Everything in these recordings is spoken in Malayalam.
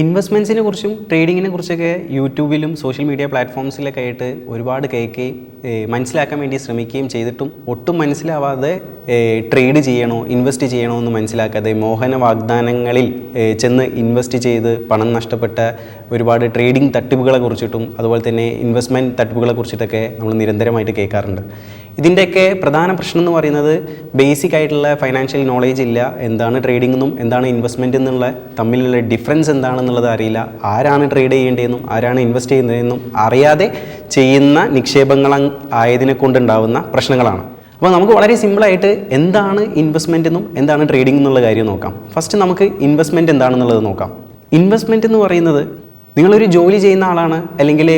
ഇൻവെസ്റ്റ്മെന്റ്സിനെ കുറിച്ചും ട്രേഡിങ്ങിനെ കുറിച്ചൊക്കെ യൂട്യൂബിലും സോഷ്യൽ മീഡിയ പ്ലാറ്റ്ഫോംസിലൊക്കെ ആയിട്ട് ഒരുപാട് കേൾക്കുകയും മനസ്സിലാക്കാൻ വേണ്ടി ശ്രമിക്കുകയും ചെയ്തിട്ടും ഒട്ടും മനസ്സിലാവാതെ ട്രേഡ് ചെയ്യണോ ഇൻവെസ്റ്റ് ചെയ്യണോ എന്ന് മനസ്സിലാക്കാതെ മോഹന വാഗ്ദാനങ്ങളിൽ ചെന്ന് ഇൻവെസ്റ്റ് ചെയ്ത് പണം നഷ്ടപ്പെട്ട ഒരുപാട് ട്രേഡിംഗ് തട്ടിപ്പുകളെ കുറിച്ചിട്ടും അതുപോലെ തന്നെ ഇൻവെസ്റ്റ്മെന്റ് തട്ടിപ്പുകളെ കുറിച്ചിട്ടൊക്കെ നമ്മൾ നിരന്തരമായിട്ട് കേൾക്കാറുണ്ട്. ഇതിന്റെയൊക്കെ പ്രധാന പ്രശ്നം എന്ന് പറയുന്നത് ബേസിക് ആയിട്ടുള്ള ഫൈനാൻഷ്യൽ നോളേജ് ഇല്ല. എന്താണ് ട്രേഡിംഗ് എന്നും എന്താണ് ഇൻവെസ്റ്റ്മെന്റ് എന്നുള്ള തമ്മിലുള്ള ഡിഫറൻസ് എന്താണെന്നുള്ളത് അറിയില്ല. ആരാണ് ട്രേഡ് ചെയ്യേണ്ടതെന്നും ആരാണ് ഇൻവെസ്റ്റ് ചെയ്യുന്നതെന്നും അറിയാതെ ചെയ്യുന്ന നിക്ഷേപങ്ങൾ ആയതിനെ കൊണ്ടുണ്ടാവുന്ന പ്രശ്നങ്ങളാണ്. അപ്പോൾ നമുക്ക് വളരെ സിമ്പിളായിട്ട് എന്താണ് ഇൻവെസ്റ്റ്മെന്റ് എന്നും എന്താണ് ട്രേഡിംഗ് എന്നുള്ള കാര്യം നോക്കാം. ഫസ്റ്റ് നമുക്ക് ഇൻവെസ്റ്റ്മെന്റ് എന്താണെന്നുള്ളത് നോക്കാം. ഇൻവെസ്റ്റ്മെന്റ് എന്ന് പറയുന്നത് നിങ്ങളൊരു ജോലി ചെയ്യുന്ന ആളാണ് അല്ലെങ്കിൽ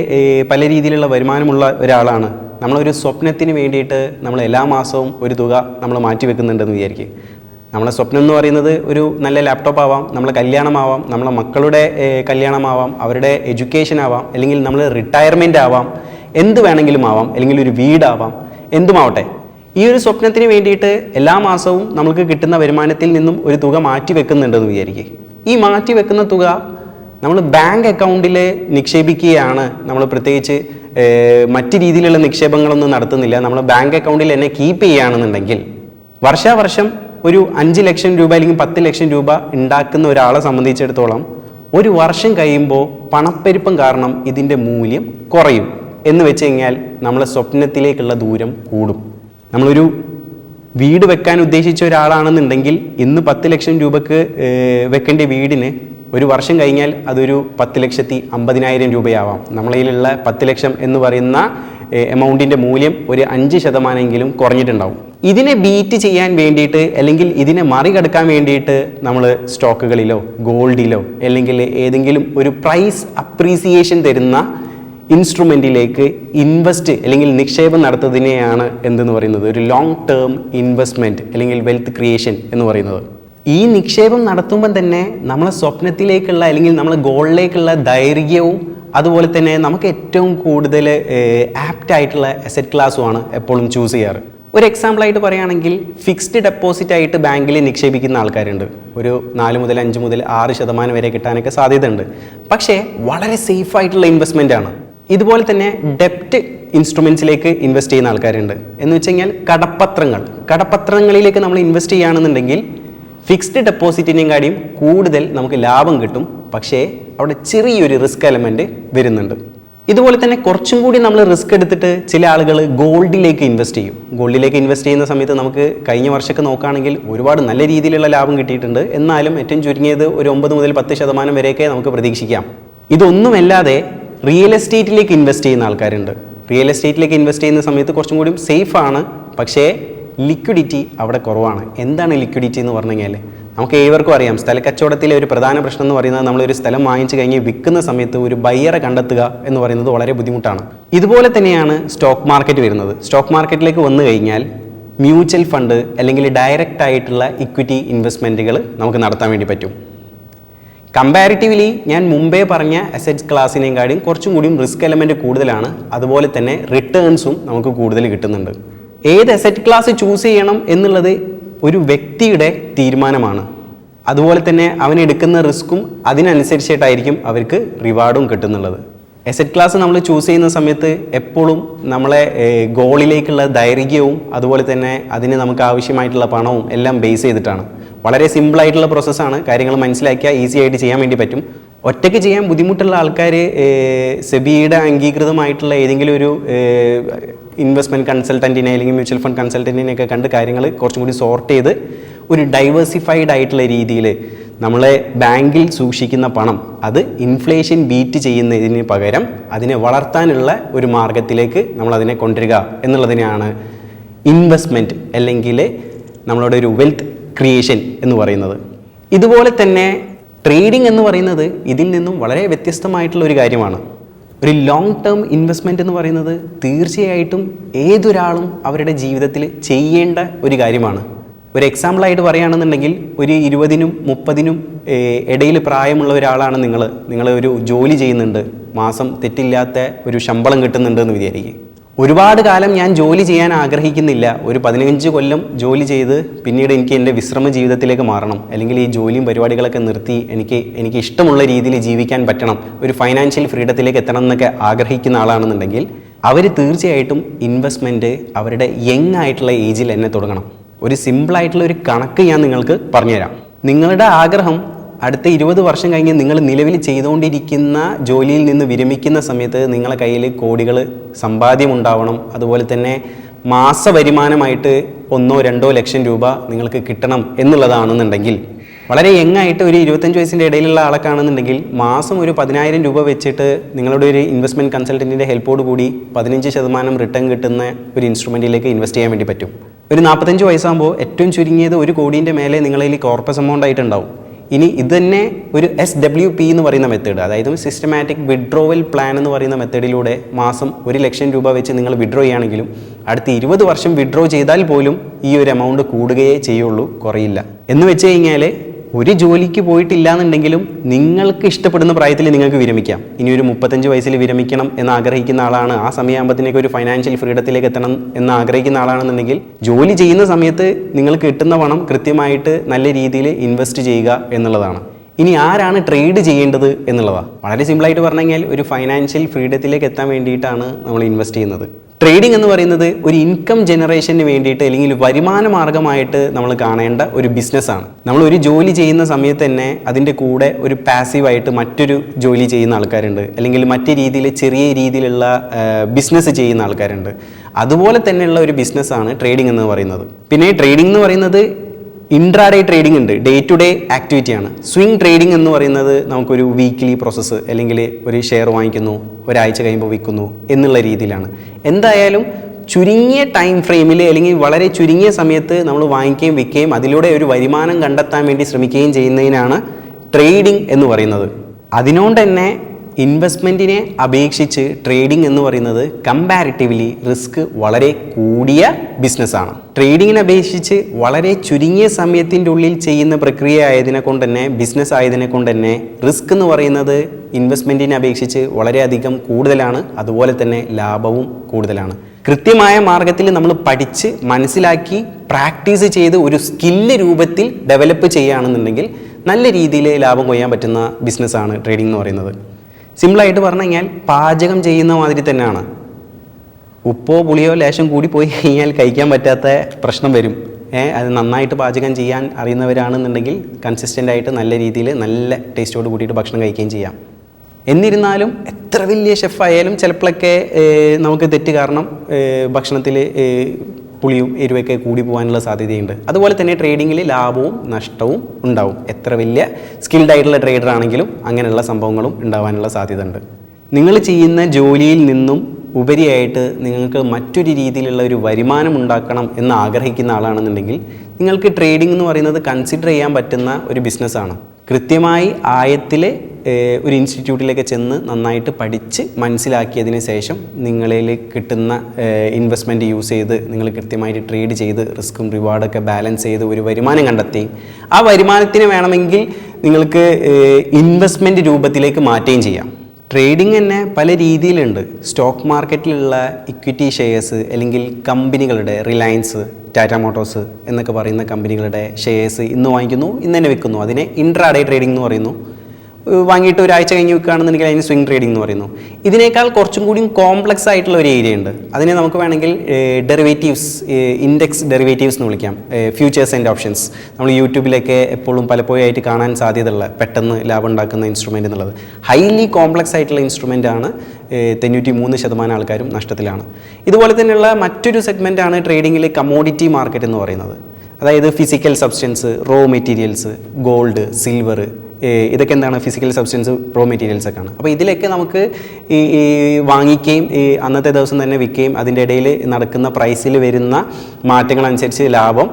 പല രീതിയിലുള്ള വരുമാനമുള്ള ഒരാളാണ്. നമ്മളൊരു സ്വപ്നത്തിന് വേണ്ടിയിട്ട് നമ്മൾ എല്ലാ മാസവും ഒരു തുക നമ്മൾ മാറ്റി വെക്കുന്നുണ്ടെന്ന് വിചാരിക്കുക. നമ്മളെ സ്വപ്നം എന്ന് പറയുന്നത് ഒരു നല്ല ലാപ്ടോപ്പ് ആവാം നമ്മളെ കല്യാണമാവാം നമ്മളെ മക്കളുടെ കല്യാണമാവാം അവരുടെ എഡ്യൂക്കേഷൻ ആവാം അല്ലെങ്കിൽ നമ്മൾ റിട്ടയർമെന്റ് ആവാം എന്ത് വേണമെങ്കിലും ആവാം അല്ലെങ്കിൽ ഒരു വീടാവാം എന്തുമാവട്ടെ. ഈ ഒരു സ്വപ്നത്തിന് വേണ്ടിയിട്ട് എല്ലാ മാസവും നമുക്ക് കിട്ടുന്ന വരുമാനത്തിൽ നിന്നും ഒരു തുക മാറ്റി വെക്കുന്നുണ്ടെന്ന് വിചാരിക്കുക. ഈ മാറ്റി വെക്കുന്ന തുക നമ്മൾ ബാങ്ക് അക്കൗണ്ടിൽ നിക്ഷേപിക്കുകയാണ്. നമ്മൾ പ്രത്യേകിച്ച് മറ്റ് രീതിയിലുള്ള നിക്ഷേപങ്ങളൊന്നും നടത്തുന്നില്ല. നമ്മൾ ബാങ്ക് അക്കൗണ്ടിൽ എന്നെ കീപ്പ് ചെയ്യുകയാണെന്നുണ്ടെങ്കിൽ വർഷാവർഷം ഒരു അഞ്ച് ലക്ഷം രൂപ അല്ലെങ്കിൽ പത്ത് ലക്ഷം രൂപ ഉണ്ടാക്കുന്ന ഒരാളെ സംബന്ധിച്ചിടത്തോളം ഒരു വർഷം കഴിയുമ്പോൾ പണപ്പെരുപ്പം കാരണം ഇതിന്റെ മൂല്യം കുറയും. എന്ന് വെച്ച് കഴിഞ്ഞാൽ നമ്മളെ സ്വപ്നത്തിലേക്കുള്ള ദൂരം കൂടും. നമ്മളൊരു വീട് വെക്കാൻ ഉദ്ദേശിച്ച ഒരാളാണെന്നുണ്ടെങ്കിൽ ഇന്ന് പത്ത് ലക്ഷം രൂപക്ക് വെക്കേണ്ട വീടിന് ഒരു വർഷം കഴിഞ്ഞാൽ അതൊരു പത്ത് ലക്ഷത്തി അമ്പതിനായിരം രൂപയാവാം. നമ്മളിലുള്ള കയ്യിലുള്ള പത്ത് ലക്ഷം എന്ന് പറയുന്ന എമൗണ്ടിന്റെ മൂല്യം ഒരു അഞ്ച് ശതമാനമെങ്കിലും കുറഞ്ഞിട്ടുണ്ടാവും. ഇതിനെ ബീറ്റ് ചെയ്യാൻ വേണ്ടിയിട്ട് അല്ലെങ്കിൽ ഇതിനെ മറികടക്കാൻ വേണ്ടിയിട്ട് നമ്മൾ സ്റ്റോക്കുകളിലോ ഗോൾഡിലോ അല്ലെങ്കിൽ ഏതെങ്കിലും ഒരു പ്രൈസ് അപ്രീസിയേഷൻ തരുന്ന ഇൻസ്ട്രുമെന്റിലേക്ക് ഇൻവെസ്റ്റ് അല്ലെങ്കിൽ നിക്ഷേപം നടത്തുന്നതിനെയാണ് എന്തെന്ന് പറയുന്നത്? ഒരു ലോങ് ടേം ഇൻവെസ്റ്റ്മെന്റ് അല്ലെങ്കിൽ വെൽത്ത് ക്രിയേഷൻ എന്ന് പറയുന്നത്. ഈ നിക്ഷേപം നടത്തുമ്പം തന്നെ നമ്മളെ സ്വപ്നത്തിലേക്കുള്ള അല്ലെങ്കിൽ നമ്മളെ ഗോളിലേക്കുള്ള ദൈർഘ്യവും അതുപോലെ തന്നെ നമുക്ക് ഏറ്റവും കൂടുതൽ ആപ്റ്റ് ആയിട്ടുള്ള അസറ്റ് ക്ലാസ്സുമാണ് എപ്പോഴും ചൂസ് ചെയ്യാറ്. ഒരു എക്സാമ്പിളായിട്ട് പറയുകയാണെങ്കിൽ ഫിക്സ്ഡ് ഡെപ്പോസിറ്റ് ആയിട്ട് ബാങ്കിൽ നിക്ഷേപിക്കുന്ന ആൾക്കാരുണ്ട്. ഒരു നാല് മുതൽ അഞ്ച് മുതൽ ആറ് ശതമാനം വരെ കിട്ടാനൊക്കെ സാധ്യതയുണ്ട്. പക്ഷേ വളരെ സേഫ് ആയിട്ടുള്ള ഇൻവെസ്റ്റ്മെന്റ് ആണ്. ഇതുപോലെ തന്നെ ഡെപ്റ്റ് ഇൻസ്ട്രുമെൻസിലേക്ക് ഇൻവെസ്റ്റ് ചെയ്യുന്ന ആൾക്കാരുണ്ട്. എന്ന് വെച്ച് കഴിഞ്ഞാൽ കടപ്പത്രങ്ങൾ. കടപ്പത്രങ്ങളിലേക്ക് നമ്മൾ ഇൻവെസ്റ്റ് ചെയ്യുകയാണെന്നുണ്ടെങ്കിൽ ഫിക്സ്ഡ് ഡെപ്പോസിറ്റിനെയും കൂടുതൽ നമുക്ക് ലാഭം കിട്ടും. പക്ഷേ അവിടെ ചെറിയൊരു റിസ്ക് എലമെന്റ് വരുന്നുണ്ട്. ഇതുപോലെ തന്നെ കുറച്ചും കൂടി നമ്മൾ റിസ്ക് എടുത്തിട്ട് ചില ആളുകൾ ഗോൾഡിലേക്ക് ഇൻവെസ്റ്റ് ചെയ്യും. ഗോൾഡിലേക്ക് ഇൻവെസ്റ്റ് ചെയ്യുന്ന സമയത്ത് നമുക്ക് കഴിഞ്ഞ വർഷമൊക്കെ നോക്കുകയാണെങ്കിൽ ഒരുപാട് നല്ല രീതിയിലുള്ള ലാഭം കിട്ടിയിട്ടുണ്ട്. എന്നാലും ഏറ്റവും ചുരുങ്ങിയത് ഒരു ഒമ്പത് മുതൽ പത്ത് ശതമാനം വരെയൊക്കെ നമുക്ക് പ്രതീക്ഷിക്കാം. ഇതൊന്നുമല്ലാതെ റിയൽ എസ്റ്റേറ്റിലേക്ക് ഇൻവെസ്റ്റ് ചെയ്യുന്ന ആൾക്കാരുണ്ട്. റിയൽ എസ്റ്റേറ്റിലേക്ക് ഇൻവെസ്റ്റ് ചെയ്യുന്ന സമയത്ത് കുറച്ചും കൂടി സേഫാണ് പക്ഷേ ലിക്വിഡിറ്റി അവിടെ കുറവാണ്. എന്താണ് ലിക്വിഡിറ്റി എന്ന് പറഞ്ഞു കഴിഞ്ഞാൽ നമുക്ക് ഏവർക്കും അറിയാം. സ്ഥലക്കച്ചവടത്തിലെ ഒരു പ്രധാന പ്രശ്നം എന്ന് പറയുന്നത് നമ്മളൊരു സ്ഥലം വാങ്ങിച്ചു കഴിഞ്ഞ് വിൽക്കുന്ന സമയത്ത് ഒരു ബയ്യറെ കണ്ടെത്തുക എന്ന് പറയുന്നത് വളരെ ബുദ്ധിമുട്ടാണ്. ഇതുപോലെ തന്നെയാണ് സ്റ്റോക്ക് മാർക്കറ്റ് വരുന്നത്. സ്റ്റോക്ക് മാർക്കറ്റിലേക്ക് വന്നു കഴിഞ്ഞാൽ മ്യൂച്വൽ ഫണ്ട് അല്ലെങ്കിൽ ഡയറക്റ്റ് ആയിട്ടുള്ള ഇക്വിറ്റി ഇൻവെസ്റ്റ്മെന്റുകൾ നമുക്ക് നടത്താൻ വേണ്ടി പറ്റും. കമ്പാരിറ്റീവ്ലി ഞാൻ മുമ്പേ പറഞ്ഞ അസറ്റ്സ് ക്ലാസ്സിനെയും കാര്യം കുറച്ചും കൂടിയും റിസ്ക് എലമെന്റ് കൂടുതലാണ്. അതുപോലെ തന്നെ റിട്ടേൺസും നമുക്ക് കൂടുതൽ കിട്ടുന്നുണ്ട്. ഏത് അസറ്റ് ക്ലാസ് ചൂസ് ചെയ്യണം എന്നുള്ളത് ഒരു വ്യക്തിയുടെ തീരുമാനമാണ്. അതുപോലെ തന്നെ അവൻ എടുക്കുന്ന റിസ്ക്കും അതിനനുസരിച്ചിട്ടായിരിക്കും അവർക്ക് റിവാർഡും കിട്ടുന്നുള്ളത്. എസറ്റ് ക്ലാസ് നമ്മൾ ചൂസ് ചെയ്യുന്ന സമയത്ത് എപ്പോഴും നമ്മളെ ഗോളിലേക്കുള്ള ദൈർഘ്യവും അതുപോലെ തന്നെ അതിന് നമുക്ക് ആവശ്യമായിട്ടുള്ള പണവും എല്ലാം ബേസ് ചെയ്തിട്ടാണ്. വളരെ സിമ്പിളായിട്ടുള്ള പ്രോസസ്സാണ് കാര്യങ്ങൾ മനസ്സിലാക്കിയാൽ ഈസി ആയിട്ട് ചെയ്യാൻ വേണ്ടി പറ്റും. ഒറ്റയ്ക്ക് ചെയ്യാൻ ബുദ്ധിമുട്ടുള്ള ആൾക്കാർ സെബിയുടെ അംഗീകൃതമായിട്ടുള്ള ഏതെങ്കിലും ഒരു ഇൻവെസ്റ്റ്മെന്റ് കൺസൾട്ടന്റിനെ അല്ലെങ്കിൽ മ്യൂച്വൽ ഫണ്ട് കൺസൾട്ടന്റിനെ ഒക്കെ കണ്ട് കാര്യങ്ങൾ കുറച്ചും കൂടി സോർട്ട് ചെയ്ത് ഒരു ഡൈവേഴ്സിഫൈഡ് ആയിട്ടുള്ള രീതിയിൽ നമ്മളെ ബാങ്കിൽ സൂക്ഷിക്കുന്ന പണം അത് ഇൻഫ്ലേഷൻ ബീറ്റ് ചെയ്യുന്നതിന് പകരം അതിനെ വളർത്താനുള്ള ഒരു മാർഗത്തിലേക്ക് നമ്മളതിനെ കൊണ്ടുവരിക എന്നുള്ളതിനെയാണ് ഇൻവെസ്റ്റ്മെന്റ് അല്ലെങ്കിൽ നമ്മളുടെ ഒരു വെൽത്ത് ക്രിയേഷൻ എന്ന് പറയുന്നത്. ഇതുപോലെ തന്നെ ട്രേഡിംഗ് എന്ന് പറയുന്നത് ഇതിൽ നിന്നും വളരെ വ്യത്യസ്തമായിട്ടുള്ള ഒരു കാര്യമാണ്. ഒരു ലോങ് ടേം ഇൻവെസ്റ്റ്മെന്റ് എന്ന് പറയുന്നത് തീർച്ചയായിട്ടും ഏതൊരാളും അവരുടെ ജീവിതത്തിൽ ചെയ്യേണ്ട ഒരു കാര്യമാണ്. ഒരു എക്സാമ്പിളായിട്ട് പറയുകയാണെന്നുണ്ടെങ്കിൽ ഒരു ഇരുപതിനും മുപ്പതിനും ഇടയിൽ പ്രായമുള്ള ഒരാളാണ് നിങ്ങൾ നിങ്ങൾ ഒരു ജോലി ചെയ്യുന്നുണ്ട്. മാസം തെറ്റില്ലാത്ത ഒരു ശമ്പളം കിട്ടുന്നുണ്ട് എന്ന് വിചാരിക്കുക. ഒരുപാട് കാലം ഞാൻ ജോലി ചെയ്യാൻ ആഗ്രഹിക്കുന്നില്ല. ഒരു പതിനഞ്ച് കൊല്ലം ജോലി ചെയ്ത് പിന്നീട് എനിക്ക് എന്റെ വിശ്രമ ജീവിതത്തിലേക്ക് മാറണം. അല്ലെങ്കിൽ ഈ ജോലിയും പരിപാടികളൊക്കെ നിർത്തി എനിക്ക് എനിക്ക് ഇഷ്ടമുള്ള രീതിയിൽ ജീവിക്കാൻ പറ്റണം. ഒരു ഫൈനാൻഷ്യൽ ഫ്രീഡത്തിലേക്ക് എത്തണം എന്നൊക്കെ ആഗ്രഹിക്കുന്ന ആളാണെന്നുണ്ടെങ്കിൽ അവർ തീർച്ചയായിട്ടും ഇൻവെസ്റ്റ്മെന്റ് അവരുടെ യങ് ആയിട്ടുള്ള ഏജിൽ തന്നെ തുടങ്ങണം. ഒരു സിമ്പിളായിട്ടുള്ള ഒരു കണക്ക് ഞാൻ നിങ്ങൾക്ക് പറഞ്ഞുതരാം. നിങ്ങളുടെ ആഗ്രഹം അടുത്ത ഇരുപത് വർഷം കഴിഞ്ഞ് നിങ്ങൾ നിലവിൽ ചെയ്തുകൊണ്ടിരിക്കുന്ന ജോലിയിൽ നിന്ന് വിരമിക്കുന്ന സമയത്ത് നിങ്ങളെ കയ്യിൽ കോടികൾ സമ്പാദ്യം ഉണ്ടാവണം. അതുപോലെ തന്നെ മാസ വരുമാനമായിട്ട് ഒന്നോ രണ്ടോ ലക്ഷം രൂപ നിങ്ങൾക്ക് കിട്ടണം എന്നുള്ളതാണെന്നുണ്ടെങ്കിൽ വളരെ യങ്ങായിട്ട് ഒരു ഇരുപത്തഞ്ച് വയസ്സിന്റെ ഇടയിലുള്ള ആളൊക്കെയാണെന്നുണ്ടെങ്കിൽ മാസം ഒരു പതിനായിരം രൂപ വെച്ചിട്ട് നിങ്ങളുടെ ഒരു ഇൻവെസ്റ്റ്മെന്റ് കൺസൾട്ടന്റിന്റെ ഹെൽപ്പോട് കൂടി പതിനഞ്ച് ശതമാനം റിട്ടേൺ കിട്ടുന്ന ഒരു ഇൻസ്ട്രുമെന്റിലേക്ക് ഇൻവെസ്റ്റ് ചെയ്യാൻ വേണ്ടി പറ്റും. ഒരു നാൽപ്പത്തഞ്ച് വയസ്സാകുമ്പോൾ ഏറ്റവും ചുരുങ്ങിയത് ഒരു കോടീന്റെ മേലെ നിങ്ങളിൽ കോർപ്പസ് എമൗണ്ട് ആയിട്ടുണ്ടാവും. ഇനി ഇത് തന്നെ ഒരു എസ് ഡബ്ല്യു പി എന്ന് പറയുന്ന മെത്തേഡ് അതായത് സിസ്റ്റമാറ്റിക് വിഡ്രോവൽ പ്ലാൻ എന്ന് പറയുന്ന മെത്തേഡിലൂടെ മാസം ഒരു ലക്ഷം രൂപ വെച്ച് നിങ്ങൾ വിഡ്രോ ചെയ്യുകയാണെങ്കിലും അടുത്ത ഇരുപത് വർഷം വിഡ്രോ ചെയ്താൽ പോലും ഈ ഒരു എമൗണ്ട് കൂടുകയേ ചെയ്യുള്ളൂ കുറയില്ല. എന്ന് വെച്ച് കഴിഞ്ഞാൽ ഒരു ജോലിക്ക് പോയിട്ടില്ല എന്നുണ്ടെങ്കിലും നിങ്ങൾക്ക് ഇഷ്ടപ്പെടുന്ന പ്രായത്തിൽ നിങ്ങൾക്ക് വിരമിക്കാം. ഇനി ഒരു മുപ്പത്തഞ്ച് വയസ്സിൽ വിരമിക്കണം എന്ന് ആഗ്രഹിക്കുന്ന ആളാണ് ആ സമയമാകുമ്പോഴത്തേക്ക് ഒരു ഫൈനാൻഷ്യൽ ഫ്രീഡത്തിലേക്ക് എത്തണം എന്ന് ആഗ്രഹിക്കുന്ന ആളാണെന്നുണ്ടെങ്കിൽ ജോലി ചെയ്യുന്ന സമയത്ത് നിങ്ങൾക്ക് കിട്ടുന്ന പണം കൃത്യമായിട്ട് നല്ല രീതിയിൽ ഇൻവെസ്റ്റ് ചെയ്യുക എന്നുള്ളതാണ്. ഇനി ആരാണ് ട്രേഡ് ചെയ്യേണ്ടത് എന്നുള്ളതാണ് വളരെ സിമ്പിളായിട്ട് പറഞ്ഞു കഴിഞ്ഞാൽ ഒരു ഫൈനാൻഷ്യൽ ഫ്രീഡത്തിലേക്ക് എത്താൻ വേണ്ടിയിട്ടാണ് നമ്മൾ ഇൻവെസ്റ്റ് ചെയ്യുന്നത്. ട്രേഡിംഗ് എന്ന് പറയുന്നത് ഒരു ഇൻകം ജനറേഷന് വേണ്ടിയിട്ട് അല്ലെങ്കിൽ വരുമാന മാർഗമായിട്ട് നമ്മൾ കാണേണ്ട ഒരു ബിസിനസ്സാണ് നമ്മൾ ഒരു ജോലി ചെയ്യുന്ന സമയത്ത് തന്നെ അതിന്റെ കൂടെ ഒരു പാസീവായിട്ട് മറ്റൊരു ജോലി ചെയ്യുന്ന ആൾക്കാരുണ്ട്. അല്ലെങ്കിൽ മറ്റ് രീതിയിൽ ചെറിയ രീതിയിലുള്ള ബിസിനസ് ചെയ്യുന്ന ആൾക്കാരുണ്ട്. അതുപോലെ തന്നെയുള്ള ഒരു ബിസിനസ്സാണ് ട്രേഡിംഗ് എന്ന് പറയുന്നത്. പിന്നെ ട്രേഡിംഗ് എന്ന് പറയുന്നത് ഇൻട്രാഡേ ട്രേഡിംഗ് ഉണ്ട്. ഡേ ടു ഡേ ആക്ടിവിറ്റിയാണ് സ്വിംഗ് ട്രേഡിംഗ് എന്ന് പറയുന്നത് നമുക്കൊരു വീക്ക്ലി പ്രോസസ്സ് അല്ലെങ്കിൽ ഒരു ഷെയർ വാങ്ങിക്കുന്നു ഒരാഴ്ച കഴിയുമ്പോൾ വിൽക്കുന്നു എന്നുള്ള രീതിയിലാണ്. എന്തായാലും ചുരുങ്ങിയ ടൈം ഫ്രെയിമിൽ അല്ലെങ്കിൽ വളരെ ചുരുങ്ങിയ സമയത്ത് നമ്മൾ വാങ്ങിക്കുകയും വിൽക്കുകയും അതിലൂടെ ഒരു വരുമാനം കണ്ടെത്താൻ വേണ്ടി ശ്രമിക്കുകയും ചെയ്യുന്നതിനാണ് ട്രേഡിംഗ് എന്ന് പറയുന്നത്. അതിനോണ്ട് തന്നെ ഇൻവെസ്റ്റ്മെന്റിനെ അപേക്ഷിച്ച് ട്രേഡിംഗ് എന്ന് പറയുന്നത് കമ്പാരിറ്റീവ്ലി റിസ്ക് വളരെ കൂടിയ ബിസിനസ്സാണ്. ട്രേഡിങ്ങിനെ അപേക്ഷിച്ച് വളരെ ചുരുങ്ങിയ സമയത്തിന്റെ ഉള്ളിൽ ചെയ്യുന്ന പ്രക്രിയ ആയതിനെ കൊണ്ട് തന്നെ ബിസിനസ് ആയതിനെ കൊണ്ട് തന്നെ റിസ്ക് എന്ന് പറയുന്നത് ഇൻവെസ്റ്റ്മെന്റിനെ അപേക്ഷിച്ച് വളരെയധികം കൂടുതലാണ്. അതുപോലെ തന്നെ ലാഭവും കൂടുതലാണ്. കൃത്യമായ മാർഗത്തിൽ നമ്മൾ പഠിച്ച് മനസ്സിലാക്കി പ്രാക്ടീസ് ചെയ്ത് ഒരു സ്കില്ല് രൂപത്തിൽ ഡെവലപ്പ് ചെയ്യുകയാണെന്നുണ്ടെങ്കിൽ നല്ല രീതിയിൽ ലാഭം കൊയ്യാൻ പറ്റുന്ന ബിസിനസ്സാണ് ട്രേഡിംഗ് എന്ന് പറയുന്നത്. സിമ്പിളായിട്ട് പറഞ്ഞു കഴിഞ്ഞാൽ പാചകം ചെയ്യുന്ന മാതിരി തന്നെയാണ്. ഉപ്പോ പുളിയോ ലേശം കൂടി പോയി കഴിഞ്ഞാൽ കഴിക്കാൻ പറ്റാത്ത പ്രശ്നം വരും. ഏ അത് നന്നായിട്ട് പാചകം ചെയ്യാൻ അറിയുന്നവരാണെന്നുണ്ടെങ്കിൽ കൺസിസ്റ്റന്റ് ആയിട്ട് നല്ല രീതിയിൽ നല്ല ടേസ്റ്റോട് കൂട്ടിയിട്ട് ഭക്ഷണം കഴിക്കുകയും ചെയ്യാം. എന്നിരുന്നാലും എത്ര വലിയ ഷെഫായാലും ചിലപ്പോഴൊക്കെ ഏഹ്, നമുക്ക് തെറ്റ് കാരണം ഭക്ഷണത്തിൽ പുളിയും എരിവൊക്കെ കൂടി പോകാനുള്ള സാധ്യതയുണ്ട്. അതുപോലെ തന്നെ ട്രേഡിങ്ങിൽ ലാഭവും നഷ്ടവും ഉണ്ടാവും. എത്ര വലിയ സ്കിൽഡ് ആയിട്ടുള്ള ട്രേഡർ ആണെങ്കിലും അങ്ങനെയുള്ള സംഭവങ്ങളും ഉണ്ടാവാനുള്ള സാധ്യത ഉണ്ട് നിങ്ങൾ ചെയ്യുന്ന ജോലിയിൽ നിന്നും ഉപരിയായിട്ട് നിങ്ങൾക്ക് മറ്റൊരു രീതിയിലുള്ള ഒരു വരുമാനം ഉണ്ടാക്കണം എന്ന് ആഗ്രഹിക്കുന്ന ആളാണെന്നുണ്ടെങ്കിൽ നിങ്ങൾക്ക് ട്രേഡിംഗ് എന്ന് പറയുന്നത് കൺസിഡർ ചെയ്യാൻ പറ്റുന്ന ഒരു ബിസിനസ്സാണ് കൃത്യമായി ആയത്തിൽ ഏഹ്, ഒരു ഇൻസ്റ്റിറ്റ്യൂട്ടിലേക്ക് ചെന്ന് നന്നായിട്ട് പഠിച്ച് മനസ്സിലാക്കിയതിന് ശേഷം നിങ്ങളിൽ കിട്ടുന്ന ഇൻവെസ്റ്റ്മെന്റ് യൂസ് ചെയ്ത് നിങ്ങൾ കൃത്യമായിട്ട് ട്രേഡ് ചെയ്ത് റിസ്ക്കും റിവാർഡൊക്കെ ബാലൻസ് ചെയ്ത് ഒരു വരുമാനം കണ്ടെത്തി. ആ വരുമാനത്തിന് വേണമെങ്കിൽ നിങ്ങൾക്ക് ഇൻവെസ്റ്റ്മെന്റ് രൂപത്തിലേക്ക് മാറ്റുകയും ചെയ്യാം. ട്രേഡിംഗ് തന്നെ പല രീതിയിലുണ്ട്. സ്റ്റോക്ക് മാർക്കറ്റിലുള്ള ഇക്വിറ്റി ഷെയർസ് അല്ലെങ്കിൽ കമ്പനികളുടെ റിലയൻസ് ടാറ്റ മോട്ടോഴ്സ് എന്നൊക്കെ പറയുന്ന കമ്പനികളുടെ ഷെയർസ് ഇന്ന് വാങ്ങിക്കുന്നു ഇന്ന് തന്നെ വിൽക്കുന്നു. അതിനെ ഇൻട്രാഡേ ട്രേഡിംഗ് എന്ന് പറയുന്നു. വാങ്ങിയിട്ട് ഒരാഴ്ച കഴിഞ്ഞ് വെക്കുകയാണെന്നുണ്ടെങ്കിൽ അതിന് സ്വിംഗ് ട്രേഡിംഗ് എന്ന് പറയുന്നു. ഇതിനേക്കാൾ കുറച്ചും കൂടി കോംപ്ലക്സ് ആയിട്ടുള്ള ഒരു ഏരിയ ഉണ്ട്. അതിനെ നമുക്ക് വേണമെങ്കിൽ ഡെറിവേറ്റീവ്സ് ഇൻഡെക്സ് ഡെറിവേറ്റീവ്സ് എന്ന് വിളിക്കാം. ഫ്യൂച്ചേഴ്സ് ആൻഡ് ഓപ്ഷൻസ് നമ്മൾ യൂട്യൂബിലൊക്കെ എപ്പോഴും പലപ്പോഴും ആയിട്ട് കാണാൻ സാധ്യതയുള്ള പെട്ടെന്ന് ലാഭം ഉണ്ടാക്കുന്ന ഇൻസ്ട്രുമെന്റ് എന്നുള്ളത്. ഹൈലി കോംപ്ലക്സ് ആയിട്ടുള്ള ഇൻസ്ട്രുമെന്റ് ആണ് തൊണ്ണൂറ്റി മൂന്ന് ശതമാനം ആൾക്കാരും നഷ്ടത്തിലാണ്. ഇതുപോലെ തന്നെയുള്ള മറ്റൊരു സെഗ്മെന്റാണ് ട്രേഡിങ്ങിൽ കമോഡിറ്റി മാർക്കറ്റ് എന്ന് പറയുന്നത്. അതായത് physical substance raw materials gold silver ഇതൊക്കെ എന്താണ് ഫിസിക്കൽ സബ്സ്റ്റൻസ് റോ മെറ്റീരിയൽസ് ഒക്കെയാണ്. അപ്പോൾ ഇതിലൊക്കെ നമുക്ക് ഈ വാങ്ങിക്കുകയും ഈ അന്നത്തെ ദിവസം തന്നെ വിൽക്കുകയും അതിന്റെ ഇടയിൽ നടക്കുന്ന പ്രൈസിൽ വരുന്ന മാറ്റങ്ങൾ അനുസരിച്ച് ലാഭം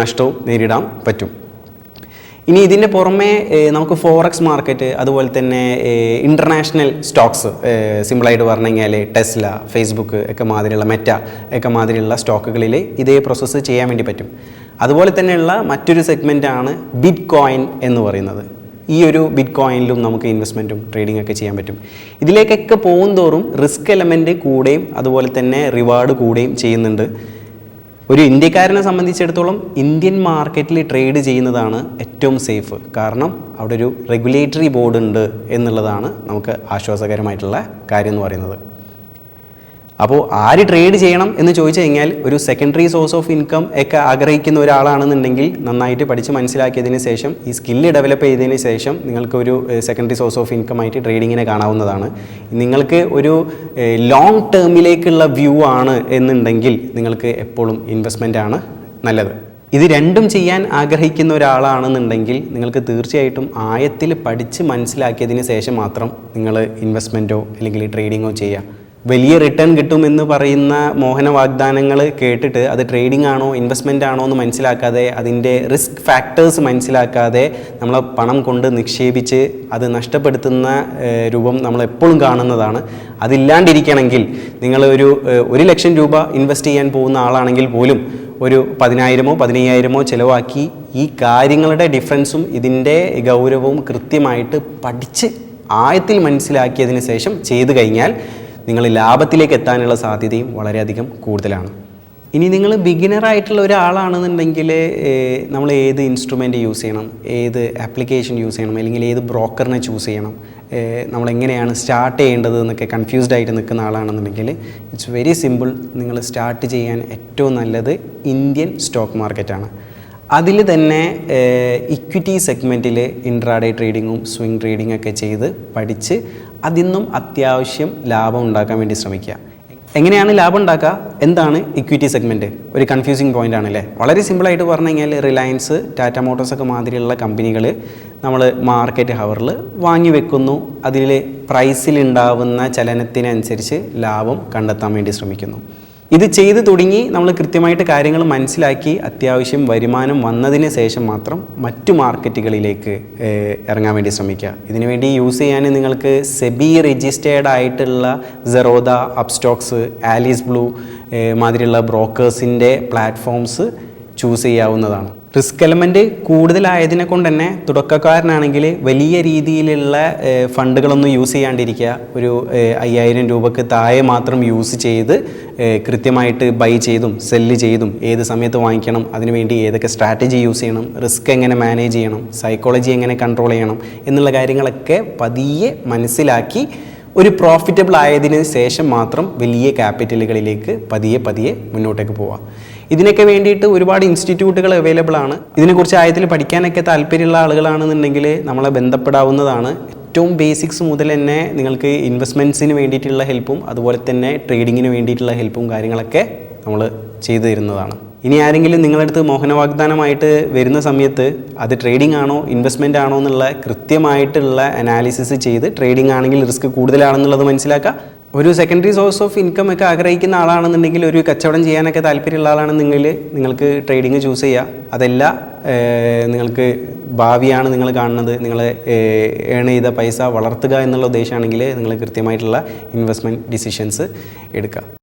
നഷ്ടവും നേരിടാൻ പറ്റും. ഇനി ഇതിന്റെ പുറമെ നമുക്ക് ഫോറക്സ് മാർക്കറ്റ് അതുപോലെ തന്നെ ഇന്റർനാഷണൽ സ്റ്റോക്സ് സിമ്പിളായിട്ട് പറഞ്ഞു കഴിഞ്ഞാൽ ടെസ്ല ഫേസ്ബുക്ക് ഒക്കെ മാതിരിയുള്ള മെറ്റ ഒക്കെ മാതിരിയുള്ള സ്റ്റോക്കുകളിൽ ഇതേ പ്രോസസ്സ് ചെയ്യാൻ വേണ്ടി പറ്റും. അതുപോലെ തന്നെയുള്ള മറ്റൊരു സെഗ്മെന്റാണ് ബിറ്റ് കോയിൻ എന്ന് പറയുന്നത്. ഈ ഒരു ബിറ്റ് കോയിനിലും നമുക്ക് ഇൻവെസ്റ്റ്മെന്റും ട്രേഡിംഗ് ഒക്കെ ചെയ്യാൻ പറ്റും. ഇതിലേക്കൊക്കെ പോകും തോറും റിസ്ക് എലമെന്റ് കൂടുകയും അതുപോലെ തന്നെ റിവാർഡ് കൂടുകയും ചെയ്യുന്നുണ്ട്. ഒരു ഇന്ത്യക്കാരനെ സംബന്ധിച്ചിടത്തോളം ഇന്ത്യൻ മാർക്കറ്റിൽ ട്രേഡ് ചെയ്യുന്നതാണ് ഏറ്റവും സേഫ് കാരണം അവിടെ ഒരു റെഗുലേറ്ററി ബോർഡ് ഉണ്ട് എന്നുള്ളതാണ് നമുക്ക് ആശ്വാസകരമായിട്ടുള്ള കാര്യം എന്ന് പറയുന്നത്. അപ്പോൾ ആര് ട്രേഡ് ചെയ്യണം എന്ന് ചോദിച്ചു കഴിഞ്ഞാൽ ഒരു സെക്കൻഡറി സോഴ്സ് ഓഫ് ഇൻകം ഒക്കെ ആഗ്രഹിക്കുന്ന ഒരാളാണെന്നുണ്ടെങ്കിൽ നന്നായിട്ട് പഠിച്ച് മനസ്സിലാക്കിയതിന് ശേഷം ഈ സ്കില്ല് ഡെവലപ്പ് ചെയ്തതിന് ശേഷം നിങ്ങൾക്ക് ഒരു സെക്കൻഡറി സോഴ്സ് ഓഫ് ഇൻകം ആയിട്ട് ട്രേഡിങ്ങിനെ കാണാവുന്നതാണ്. നിങ്ങൾക്ക് ഒരു ലോങ് ടേമിലേക്കുള്ള വ്യൂ ആണ് എന്നുണ്ടെങ്കിൽ നിങ്ങൾക്ക് എപ്പോഴും ഇൻവെസ്റ്റ്മെന്റ് ആണ് നല്ലത്. ഇത് രണ്ടും ചെയ്യാൻ ആഗ്രഹിക്കുന്ന ഒരാളാണെന്നുണ്ടെങ്കിൽ നിങ്ങൾക്ക് തീർച്ചയായിട്ടും ആയത്തിൽ പഠിച്ച് മനസ്സിലാക്കിയതിന് ശേഷം മാത്രം നിങ്ങൾ ഇൻവെസ്റ്റ്മെന്റോ അല്ലെങ്കിൽ ട്രേഡിങ്ങോ ചെയ്യുക വലിയ റിട്ടേൺ കിട്ടുമെന്ന് പറയുന്ന മോഹന വാഗ്ദാനങ്ങൾ കേട്ടിട്ട് അത് ട്രേഡിംഗ് ആണോ ഇൻവെസ്റ്റ്മെന്റ് ആണോ എന്ന് മനസ്സിലാക്കാതെ അതിന്റെ റിസ്ക് ഫാക്ടേഴ്സ് മനസ്സിലാക്കാതെ നമ്മൾ പണം കൊണ്ട് നിക്ഷേപിച്ച് അത് നഷ്ടപ്പെടുത്തുന്ന രൂപം നമ്മൾ എപ്പോഴും കാണുന്നതാണ്. അതില്ലാണ്ടിരിക്കണമെങ്കിൽ നിങ്ങൾ ഒരു ഒരു ലക്ഷം രൂപ ഇൻവെസ്റ്റ് ചെയ്യാൻ പോകുന്ന ആളാണെങ്കിൽ പോലും ഒരു പതിനായിരമോ പതിനയ്യായിരമോ ചിലവാക്കി ഈ കാര്യങ്ങളുടെ ഡിഫറൻസും ഇതിന്റെ ഗൗരവവും കൃത്യമായിട്ട് പഠിച്ച് ആയത്തിൽ മനസ്സിലാക്കിയതിന് ശേഷം ചെയ്തു കഴിഞ്ഞാൽ നിങ്ങൾ ലാഭത്തിലേക്ക് എത്താനുള്ള സാധ്യതയും വളരെയധികം കൂടുതലാണ്. ഇനി നിങ്ങൾ ബിഗിനർ ആയിട്ടുള്ള ഒരാളാണെന്നുണ്ടെങ്കിൽ നമ്മൾ ഏത് ഇൻസ്ട്രുമെന്റ് യൂസ് ചെയ്യണം ഏത് ആപ്ലിക്കേഷൻ യൂസ് ചെയ്യണം അല്ലെങ്കിൽ ഏത് ബ്രോക്കറിനെ ചൂസ് ചെയ്യണം നമ്മൾ എങ്ങനെയാണ് സ്റ്റാർട്ട് ചെയ്യേണ്ടത് എന്നൊക്കെ കൺഫ്യൂസ്ഡ് ആയിട്ട് നിൽക്കുന്ന ആളാണെന്നുണ്ടെങ്കിൽ ഇറ്റ്സ് വെരി സിമ്പിൾ നിങ്ങൾ സ്റ്റാർട്ട് ചെയ്യാൻ ഏറ്റവും നല്ലത് ഇന്ത്യൻ സ്റ്റോക്ക് മാർക്കറ്റാണ് അതിൽ തന്നെ ഇക്വിറ്റി സെഗ്മെന്റിൽ ഇൻട്രാഡേ ട്രേഡിങ്ങും സ്വിംഗ് ട്രേഡിംഗ് ഒക്കെ ചെയ്ത് പഠിച്ച് അതിൽ നിന്നും അത്യാവശ്യം ലാഭം ഉണ്ടാക്കാൻ വേണ്ടി ശ്രമിക്കുക. എങ്ങനെയാണ് ലാഭം ഉണ്ടാക്കുക? എന്താണ് ഇക്വിറ്റി സെഗ്മെന്റ് ഒരു കൺഫ്യൂസിങ് പോയിന്റ് ആണല്ലേ വളരെ സിമ്പിളായിട്ട് പറഞ്ഞു കഴിഞ്ഞാൽ റിലയൻസ് ടാറ്റ മോട്ടോഴ്സ് ഒക്കെ മാതിരിയുള്ള കമ്പനികൾ നമ്മൾ മാർക്കറ്റ് ഹവറിൽ വാങ്ങി വെക്കുന്നു. അതിൽ പ്രൈസിലുണ്ടാവുന്ന ചലനത്തിനനുസരിച്ച് ലാഭം കണ്ടെത്താൻ വേണ്ടി ശ്രമിക്കുന്നു. ഇത് ചെയ്ത് തുടങ്ങി നമ്മൾ കൃത്യമായിട്ട് കാര്യങ്ങൾ മനസ്സിലാക്കി അത്യാവശ്യം വരുമാനം വന്നതിന് ശേഷം മാത്രം മറ്റു മാർക്കറ്റുകളിലേക്ക് ഇറങ്ങാൻ വേണ്ടി ശ്രമിക്കുക. ഇതിനുവേണ്ടി യൂസ് ചെയ്യാൻ നിങ്ങൾക്ക് സെബി രജിസ്റ്റേർഡ് ആയിട്ടുള്ള സെറോദ അപ്സ്റ്റോക്സ് ആലീസ് ബ്ലൂ മാതിരിയുള്ള ബ്രോക്കേഴ്സിന്റെ പ്ലാറ്റ്ഫോംസ് ചൂസ് ചെയ്യാവുന്നതാണ്. റിസ്ക് എലമെന്റ് കൂടുതലായതിനെ കൊണ്ട് തന്നെ തുടക്കക്കാരനാണെങ്കിൽ വലിയ രീതിയിലുള്ള ഫണ്ടുകളൊന്നും യൂസ് ചെയ്യാണ്ടിരിക്കുക. ഒരു അയ്യായിരം രൂപക്ക് താഴെ മാത്രം യൂസ് ചെയ്ത് കൃത്യമായിട്ട് ബൈ ചെയ്തും സെല്ല് ചെയ്തും ഏത് സമയത്ത് വാങ്ങിക്കണം അതിനുവേണ്ടി ഏതൊക്കെ സ്ട്രാറ്റജി യൂസ് ചെയ്യണം റിസ്ക് എങ്ങനെ മാനേജ് ചെയ്യണം സൈക്കോളജി എങ്ങനെ കൺട്രോൾ ചെയ്യണം എന്നുള്ള കാര്യങ്ങളൊക്കെ പതിയെ മനസ്സിലാക്കി ഒരു പ്രോഫിറ്റബിൾ ആയതിനു ശേഷം മാത്രം വലിയ ക്യാപിറ്റലുകളിലേക്ക് പതിയെ പതിയെ മുന്നോട്ടേക്ക് പോവാം. ഇതിനൊക്കെ വേണ്ടിയിട്ട് ഒരുപാട് ഇൻസ്റ്റിറ്റ്യൂട്ടുകൾ അവൈലബിൾ ആണ്. ഇതിനെക്കുറിച്ച് ആയത്തിൽ പഠിക്കാനൊക്കെ താല്പര്യമുള്ള ആളുകളാണെന്നുണ്ടെങ്കിൽ നമ്മളെ ബന്ധപ്പെടാവുന്നതാണ്. ഏറ്റവും ബേസിക്സ് മുതൽ തന്നെ നിങ്ങൾക്ക് ഇൻവെസ്റ്റ്മെന്റ്സിന് വേണ്ടിയിട്ടുള്ള ഹെൽപ്പും അതുപോലെ തന്നെ ട്രേഡിങ്ങിന് വേണ്ടിയിട്ടുള്ള ഹെൽപ്പും കാര്യങ്ങളൊക്കെ നമ്മൾ ചെയ്തു തരുന്നതാണ്. ഇനി ആരെങ്കിലും നിങ്ങളുടെ അടുത്ത് മോഹന വാഗ്ദാനമായിട്ട് വരുന്ന സമയത്ത് അത് ട്രേഡിംഗ് ആണോ ഇൻവെസ്റ്റ്മെന്റ് ആണോ എന്നുള്ള കൃത്യമായിട്ടുള്ള അനാലിസിസ് ചെയ്ത് ട്രേഡിംഗ് ആണെങ്കിൽ റിസ്ക് കൂടുതലാണെന്നുള്ളത് മനസ്സിലാക്കുക. ഒരു സെക്കൻഡറി സോഴ്സ് ഓഫ് ഇൻകം ഒക്കെ ആഗ്രഹിക്കുന്ന ആളാണെന്നുണ്ടെങ്കിൽ ഒരു കച്ചവടം ചെയ്യാനൊക്കെ താല്പര്യമുള്ള ആളാണെന്നുണ്ടെങ്കിൽ നിങ്ങൾക്ക് ട്രേഡിങ് ചൂസ് ചെയ്യുക അതല്ല നിങ്ങൾക്ക് ഭാവിയാണ് നിങ്ങൾ കാണുന്നത്. നിങ്ങൾ ഏൺ ചെയ്ത പൈസ വളർത്തുക എന്നുള്ള ഉദ്ദേശമാണെങ്കിൽ നിങ്ങൾ കൃത്യമായിട്ടുള്ള ഇൻവെസ്റ്റ്മെന്റ് ഡിസിഷൻസ് എടുക്കുക.